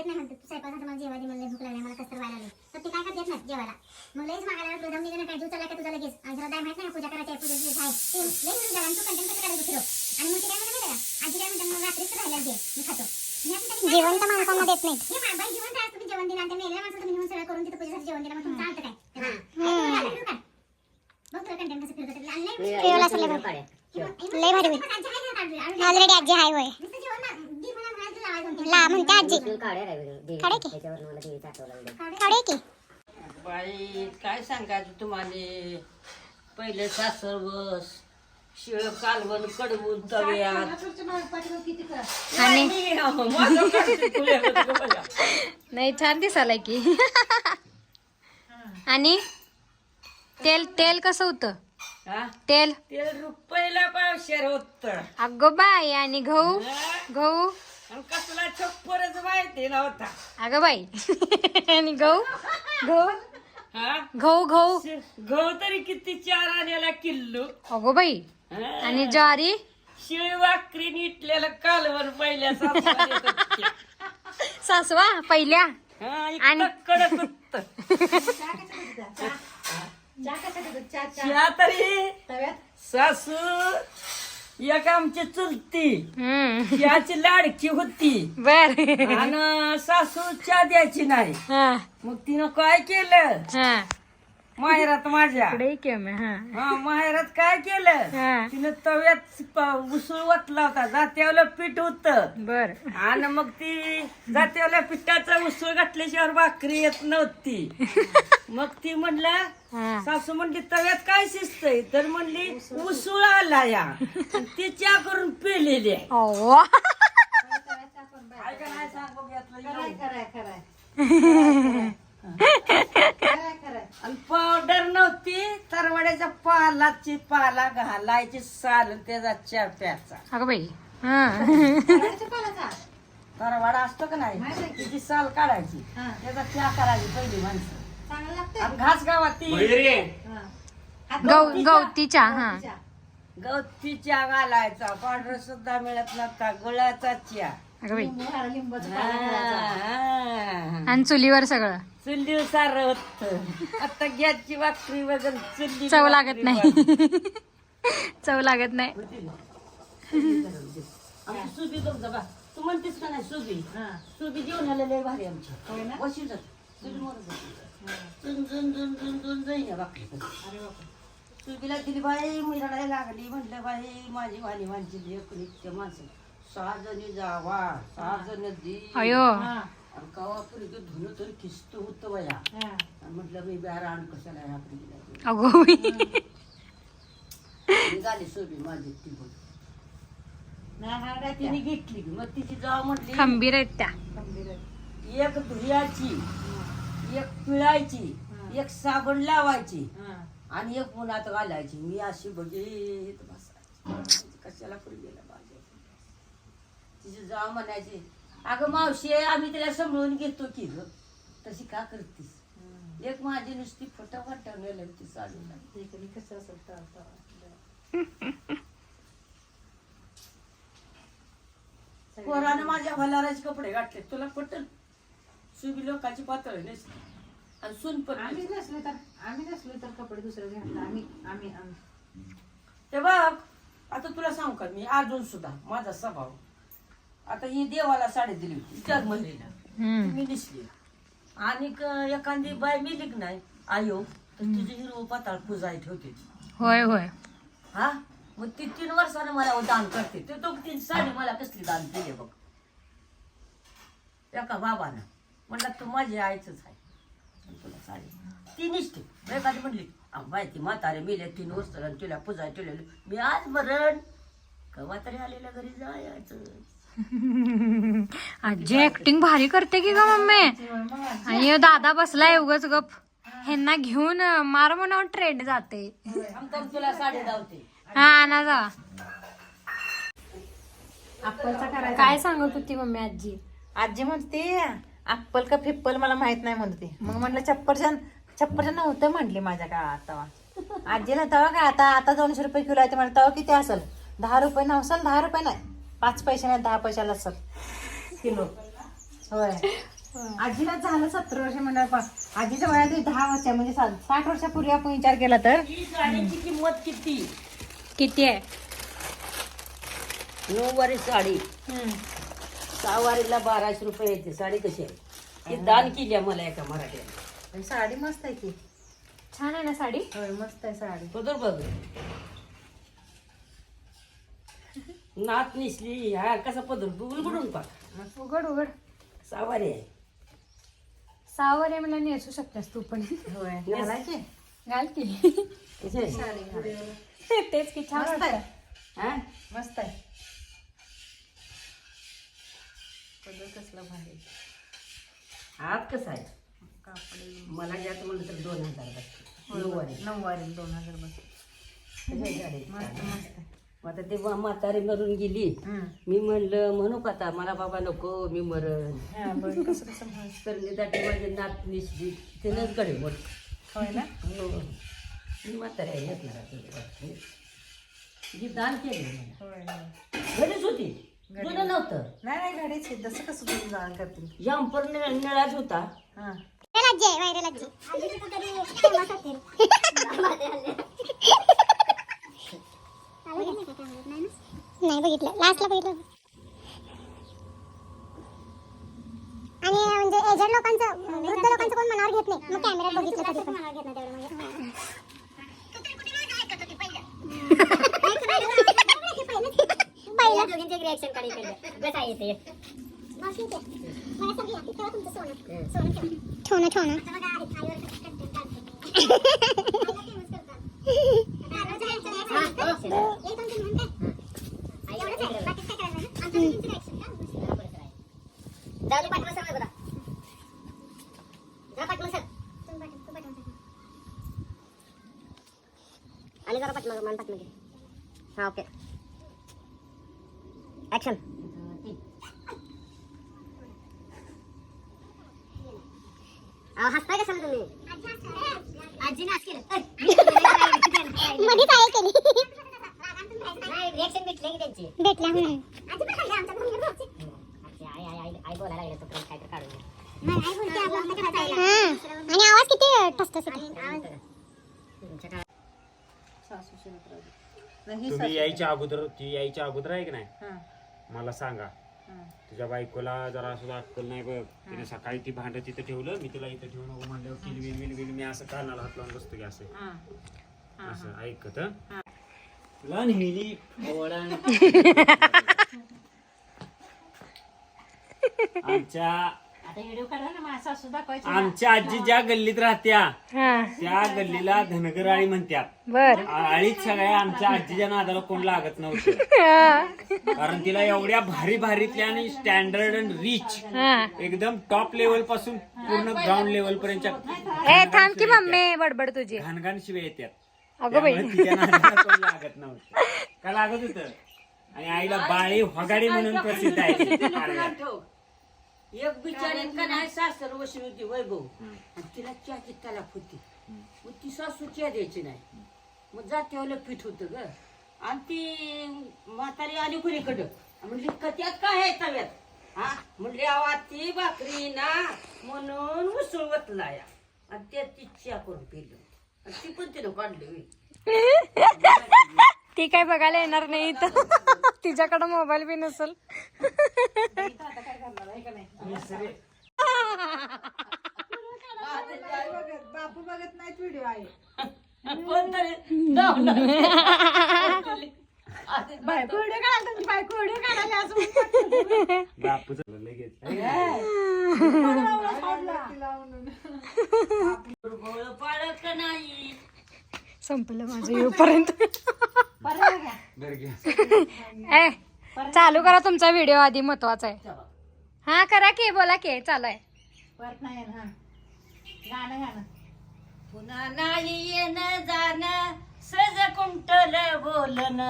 नाही म्हणते स्वयंपाकाचं मला जेवायला मला भूक लागली मला कसं व्हायला तर ते काय करत नाही जेवायला? मग लयच मागायला निघाला काय का तुझा लगेच? आणि जरा काय माहीत नाही पूजा करायची आहे ते म्हणून झाला तू कंटेंट कसं करायचं फिरो आणि मग ते काय म्हणते माहिती का? आजी काय म्हणते मग रात्रीच राहायला दे मी खातो. जिवंत माणसांना देत नाही हे बाई आहे तुम्ही जेवण दिला आणि त्या मेलेल्या माणसाला तुम्ही घेऊन सगळं करून तिथं पूजेसाठी जेवण दिलं मग तुमचं चालतं काय? लय ठेवला असेल लय भारी. लय भारी होईल. ऑलरेडी आजी आहे होय ला म्हणते आजी. काढे की. काढे की. बाई काय सांगायचं तुम्हाला? पहिले सासर बस शिळ कालवण कडवून तव्यात. नाही छान दिसालाय की. आणि? तेल तेल कसं होतं? हा? तेल? ते रुपयाला पावशेर होत. अगो बाई आणि गहू? गहू? आणि कसला छप्परच माहिती नव्हता. अगं बाई. आणि गहू? गहू? हा? गहू गहू? गहू तरी किती चार आण्याला किल्लो. अगो बाई. हा? आणि ज्वारी? शिळी वाकरी नीटलेलं कालवण पहिल्या. सासवा पहिल्या? हा, आणि- कडक होतं. चहा तरी. सासू एक आमची चुलती. हम्म. चहाची लाडकी होती. बर. आणि सासू चहा द्यायची नाही. हा. मग तिनं काय केलं? हा. माहेरात माझ्या. हा. हा माहेरात काय केलं? हा. तिनं तव्यात प- उसळ वतला होता. जात्यावलं पीठ होत. बर. आणि मग ती जात्यावल्या पिठाचा उसळ घातल्याशिवाय भाकरी येत नव्हती. मग ती म्हणलं हा. सासू म्हणली तव्यात काय शिजतय? तर म्हणली उसळ आला या. आणि ती चहा करून पिलेली आहे. ओ काय काय सांग बघू यातलं आणि पावडर नव्हती तरवड्याच्या पालाची पाला घालायची साल आणि त्याचा चहा प्यायचा अगं बाई. हा. तरवाडा असतो का नाही? त्याची साल काढायची. त्याचा चहा करायची पहिली माणसं. आणि घास गावात ती गौ गवतीच्या हा. गवती चहा घालायचा. पावडर सुद्धा मिळत नव्हता. गुळाचा चहा अगं बाई. हा, हा. आणि चुलीवर सगळं. चुली सार होत. आता गॅसची भाकरी वगैरे चुली चव लागत नाही. चव लागत नाही. सुबी बघ बा. तू म्हणतेस का नाही सुबी? सुबी जेवण आलेले भारी आमची. वशी जात झुन झुन झुन झुन झुन जाईन या भाकरी सुबीला दिली बाई मी रडायला लागली. म्हटलं बाई माझी वाणी माझी एकोणीसच्या माणसं. सहा जणी जावा सहा जण दी. अयो. पुरी धुणं तर किस्त होतं आणि म्हटलं मी बिहार आण कशाला पुरीला अगो बाई निघाली सोबी माझी ती बोल तिने घेतली मग तिची जाव म्हटली खंबीर आहेत त्या. एक धुयाची एक पिळायची एक साबण लावायची आणि एक उन्हात घालायची. मी अशी बघित बसायची. कशाला पुढे गेला माझ्या तिची जाव म्हणायची अगं मावशी आम्ही तिला सांभाळून घेतो की ग. तशी का करतीस? एक माझी नुसती फटाफट ठेवलेली होती साडीला पोरानं माझ्या भलाराचे कपडे घातले तुला पटल सुबी लोकांची पातळ नेसली. आणि सून पण आम्ही नेसली. तर आम्ही नसलो तर कपडे दुसरे घातला आम्ही आम्ही आम्ही. ते बघ आता तुला सांगू का मी? अजून सुद्धा माझा स्वभाव. आता ही देवाला साडी दिली होती. जग महिलेला. मी दिसली. आणि क- एखादी बाय मिली नाही? आयो तर तिची हिरवं पाताळ पूजाय ठेवते होय होय. हा? मग ती तीन वर्षानं मला दान करते. ते तो ती साडी मला कसली दान केली बघ. एका बाबानं. म्हणलं तू माझी आईच आहे. तुला साडी ती निसते. एखादी म्हणली "अहो, बाय ती म्हातारे मेले तीन वर्ष तुला पूजा ठेवलेली मी आज मरण. कवा तरी आलेल्या घरी जायचं. आजी ऍक्टिंग भारी करते की ग मम्मी? आणि दादा बसलाय उगाच गप. ह्यांना घेऊन मार म्हणावं ट्रेंड जाते. तुला साडी धावते हा ना जा. काय सांगत होती मम्मी आजी? आजी म्हणते अप्पल का फिप्पल मला माहीत नाही म्हणते. मग म्हणलं चप्परचन चप्परचन नव्हतं म्हटली माझ्या काळात तेव्हा. आजीला तेव्हा काय आता आता दोनशे रुपये किलो आहे ते म्हणलं तेव्हा किती असेल? दहा रुपये नसेल दहा रुपये नाही. पाच पैसे नाही दहा पैशाला असेल. किलो. होय. आजीला झालं सत्तर वर्ष म्हणलं आजीच्या वयात दहा वर्ष म्हणजे सा- साठ वर्षापूर्वी आपण विचार केला तर? ही साडीची किंमत किती? किती आहे? नऊ वारी साडी. सहा वारीला बाराशे रुपये येते. साडी कशी आहे? ती दान केली आहे मला एका मराठ्याने पण साडी मस्त आहे की छान आहे ना साडी? होय मस्त आहे साडी. बदल बघ. नात निसली. हा कसा पदर? उलगडून पाक उघड. उघड सावारी आहे. सहावर आहे मला नेसू शकतेस तू पण. होय. घालायचे? घाल की. आहे तेच की छान मस्त वाटतं. हा? मस्त आहे. पदर कसला भारी हात कसा आहे? कापड मला घ्यायचं म्हणलं तर दोन हजार लागतील. नऊ वारी नऊवारी दोन हजार बस कशी आहे साडी? मस्त मस्त मग आता ते म्हातारी मरून गेली. मी म्हणलं म्हणू का आता मला बाबा नको मी मरण हा, तर निदाटी माझी नात निसली तिनंच कडे मोठ होय ना हो मी म्हातारी आहे येत नाही जी दान केलं घरीच होती जुनं नव्हतं नाही नाही घडीच आहे. तसं कसं तुम्ही जाण करतील जम्पर निळाच होता हा व्हायरल आजी आहे व्हायरल आजी आजी कुठेतरी famous असेल. नाही बघितलं. लास्टला बघितलं आणि म्हणजे एजड लोकांचं वृद्ध लोकांचं कोण मनावर घेत नाही? मग कॅमेऱ्यात बघितलं कधी पण. मनावर घेत नाही तेवढं म्हणजे पहिलं. दोघींचे पाठमाग मान पाठमागे हा ओके ऍक्शन हसताय कशाला तुम्ही? आजी नाच केलं. मध्ये काय केली नाही? रिएक्शन भेटले की त्यांची? भेटल्या म्हणून. आई आई आई आई बोलायला लागले तोपर्यंत काहीतरी काढून आणि आवाज किती ठसठस तुम्ही यायच्या अगोदर ती यायच्या अगोदर आहे की नाही? हा, मला सांगा. तुझ्या बायकोला जरा सुद्धा अक्कल नाही बघ. तिने सकाळी ती भांड तिथं ठेवलं मी तिला इथं ठेवू नको म्हणल्यावर किल विल विल विल मी असं कानाला हात लावून बसतो की असं. हा. असं ऐकत हं? तुला ओळण. आमच्या आता व्हिडिओ काढा ना माझ्या सासू दाखवायची आमच्या आजी ज्या गल्लीत राहत्या हा. त्या गल्लीला धनगर आळी म्हणतात बर. आळीत सगळ्या आमच्या आजीच्या नादाला कोण लागत नव्हतं. कारण तिला एवढ्या भारी भारीतल्या आणि स्टँडर्ड अँड रिच हा. एकदम टॉप लेवलपासून पूर्ण ग्राउंड लेवल पर्यंत ए थांब की मम्मी बडबड तुझी. घाणघाण शिवाय येतात अगं बाई. त्यामुळे तिच्या नादाला कोण लागत नव्हतं. का लागत होतं? आणि आईला बाळी हगाडी म्हणून प्रसिद्ध आहे ती. एक बिचारी का नाही? सासर वशी होती वैभव आणि तिला चहाची तलाप होती. मग ती सासू चहा द्यायची नाही. मग जात्यावलं पीठ होतं ग. आणि ती म्हातारी आली कुणीकडं? म्हणली कत्यात काय आहे तव्यात? हा? म्हणली आवा ती भाकरी ना म्हणून उसळ वतला या आणि त्यात ती चहा करून पिली आणि ती पण तिनं काढली होई ती काय बघायला येणार नाही इथं तिच्याकडं मोबाईल बी नसल बापू बघत नाहीत व्हिडिओ आहे कोणतरी जाऊन बायको व्हिडिओ काढा तुमची बायको व्हिडिओ काढायला असं म्हणतात. बापूच लगेच दुर्बळ पाळत नाही संपलं माझं येऊपर्यंत. ए चालू करा तुमचा व्हिडिओ आधी महत्त्वाचा आहे. हा करा की बोला की चालू आहे. परत नाही ना गाणं गाणं पुन्हा नाही येणं जाणं सज कुंटल बोलन.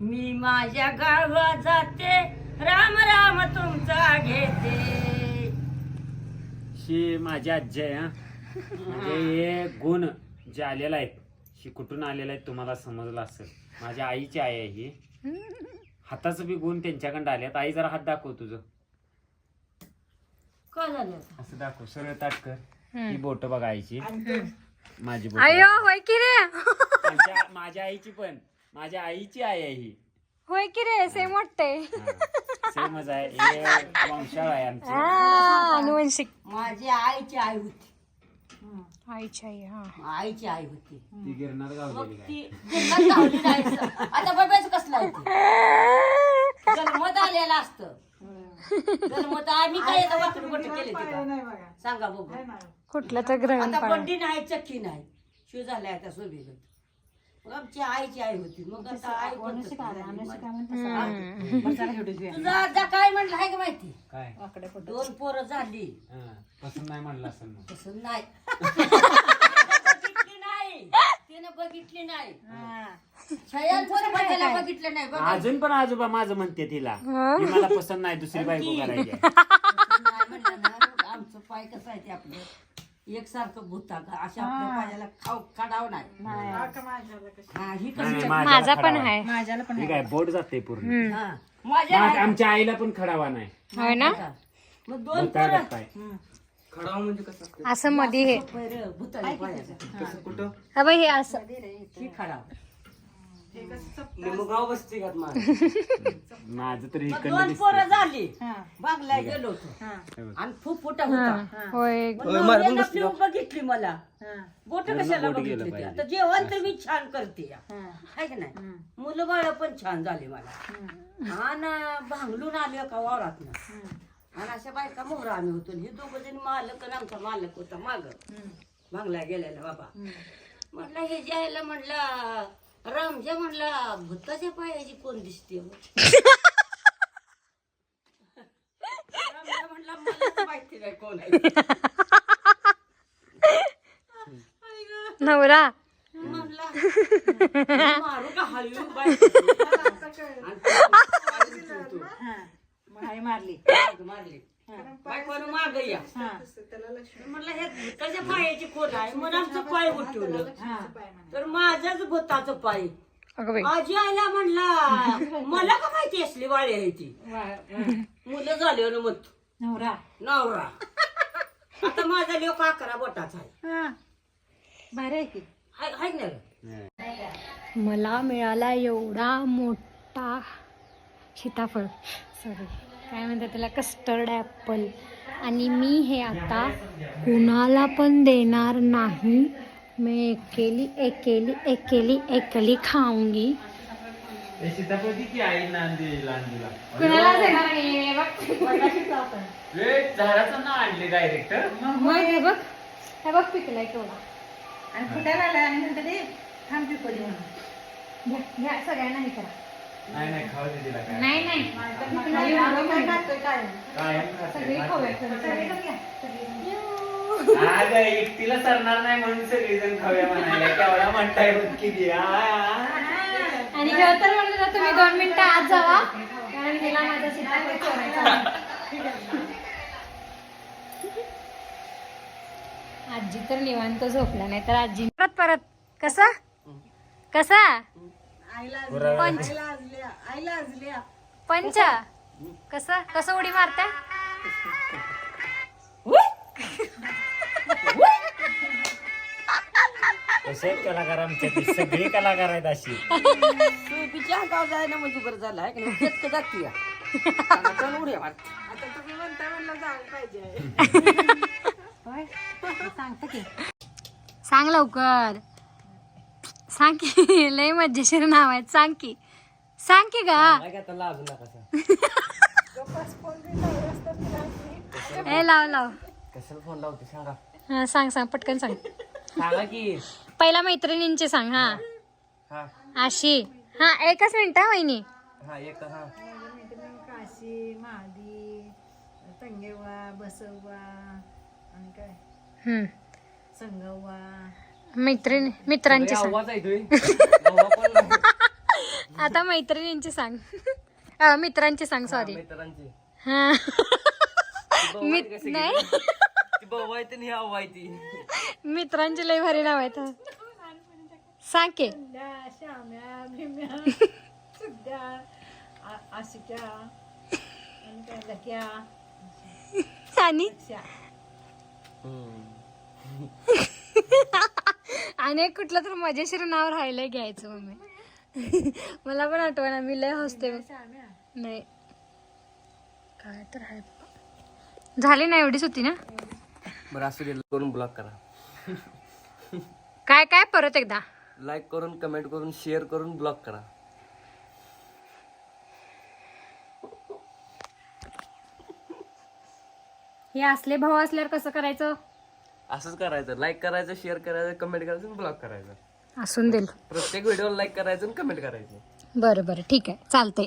मी माझ्या गावा जाते राम राम तुमचा घेते. ही माझी आजी आहे हा. म्हणजे हे गुण जे आलेला आहेत. ही कुठून आलेला आहे तुम्हाला समजलं असेल. माझ्या आईची आई आहे ही. हाताचं बी गुण त्यांच्याकडे आल्यात आई जरा हात दाखव तुझं. काय झालं आता? असं दाखव. सरळ ताट कर. ही बोट बघायची माझी बोट अयो होय की रे? माझ्या आईची पण. माझ्या आईची आई आहे ही. होय की रे? सेम वाटतंय. सेमच आहे. हे वंशाळ आहे आमची. आ, अनुवंशिक. माझी आईची आई होती. आईची आई हा. आईची आई होती. ती गिरणार गावलेली काय ती जन्मात गावली नाही सर. आता बघायचं कसलं आहे ते? जन्मत आलेलं असतं. जन्मत आम्ही काय याचं वाकडं बोटं केले ते का? सांगा बघू. कुठलं तर ग्रहण आता. बंडी नाही चक्की नाही. शिव झालाय आता सोबीगत मग आमची आईची आई होती. मग आता आई पण तशी झाली. तुझा आता काय म्हणलं आहे का माहिती? काय? दोन पोरं झाली. हा, पसंत नाही म्हणलं मग. तसं नाही. बघितली नाही. तिने बघितली नाही. छयन थोडं पण त्याला बघितलं नाही बघ. अजून पण आजोबा माझं म्हणते तिला की मला पसंत नाही दुसरी बायको करायची. आहे. नाही म्हणलं ना, मग आमचं पाय कसं आहे ते आपलं? एकसारखं भूता का? अशा आपल्या पायाला खाऊ काढावं नाही. हा. ही कसं माझा माझ्याला पण खडावा. आहे. ठीक आहे. बोट जाते पूर्ण. हा माझ्या आमच्या आईला पण खडावा नाही. होय ना? मग दोन भुताळ पोरं गप्पा आहे. असं मध्ये हे. बरं, भुताच्या पायाला. हा बाई हे असं. ही खडावं. माझं तरी मग इकडनं दोन दिसतंय. पोरं झाली. बागला गेलो होतो. आणि फुफुटा होता. होय मग नवऱ्यानं आपली बघितली मला. बोट कशाला बघितली ती? आता जेवण तर मी छान करते. या. हाय का नाही? मुलं बाळ पण छान झाली मला. आणि भांगलून आले का वावरात आणि अशा बायका मोहरा आम्ही होतो. हे दोघं जण मालक आणि आमचा मालक होता माग. भांगला गेलेला बाबा. म्हटलं हे जायला म्हणलं रामजा म्हणला भूताच्या पायाची कोण दिसते हो? रामजा म्हणला मला माहिती नाही कोण आहे नवरा म्हणला मारू का हळू बाय आणि तो मारली मारली बायकोनं माग या म्हणलं हे भूताच्या पायाची कोण आहे. म्हणून आमचं पाय उठवलं. तर माझाच भूताचं पाय. अगं बाई. आजी आयला म्हणला मला का माहिती असली वाळी आहे ती? मुलं झाले ना मग नवरा. नवरा. आता माझा लोक अकरा बोटाचा आहे? भारी आहे की? हाय हाय ना रे? मला मिळाला एवढा मोठा सीताफळ. सॉरी काय म्हणतात त्याला? कस्टर्ड ॲपल आणि मी हे आता कुणाला पण देणार नाही. मैं अकेली अकेली अकेली एकली खाऊंगी. कुणाला देणार नाही झाडाचं ना आणले डायरेक्ट मग हे बघ. हे बघ पिकलाय केवढा. आणि फुटायला आला आणि म्हणते ते थांब पिकोली म्हणून. घ्या घ्या सगळ्यांना हे करा. नाही नाही खाऊ दे तिला काय. नाही नाही. पिकलाय एवढं. काय? सगळी खाऊया सगळी आज एकटीला सरणार नाही म्हणून सगळेजण खाऊया म्हणाले केवढा म्हणताय किती. आणि तर म्हणलं ना तुम्ही दोन मिनिटं आत जावा. कारण हिला माझा सीताफळ चोरायचा आहे. आजी तर निवांत झोपला नाही तर आजी परत परत. कसा? कसा? पंच पंच कसा कसं उडी मारता कलाकार आमच्या सगळे कलाकार आहेत अशी सुरभीच्या अंगावर जायला म्हणजे बरं झालं आहे की नाही इतकं जाती या. कानातून उड्या मारते. सांग लवकर. सांग की लय मजेशीर नाव आहेत. सांग की. सांग की गा. ए लाव लाव. कशाला फोन लावते सांगा. हा सांग सांग पटकन सांग. सांगा की. पहिला मैत्रिणींचे सांग हा. हा. अशी हा एकच मिनिट हा वहिनी. हा एक हा. काशी महादी तंगेवा बसवा आणि काय? हम्म. संगवा मैत्रिणी मित्रांची सांग. आता मैत्रिणींची सांग. अ, मित्रांची सांग सॉरी मित्रांची. हा. मित नाही. ती मित्रांची लय भारी नाव आहेत सांग की. आणि? आणि कुठलं तर मजेशीर नाव राहिलंय घ्यायचं मम्मी. मला पण आठवण मी लय हसते. नाही. काय तर आहे. झाली ना एवढीच होती ना? बरं असं रील करून ब्लॉक करा. काय काय? परत एकदा. लाईक करून कमेंट करून शेअर करून ब्लॉक करा. हे असले भाऊ असल्यावर कसं करायचं? असंच करायचं लाईक करायचं शेअर करायचं कमेंट करायचं ब्लॉक करायचं. असून देईल. प्रत्येक व्हिडिओला लाईक करायचं आणि कमेंट करायचं. बरं बरं ठीक आहे. चालतंय.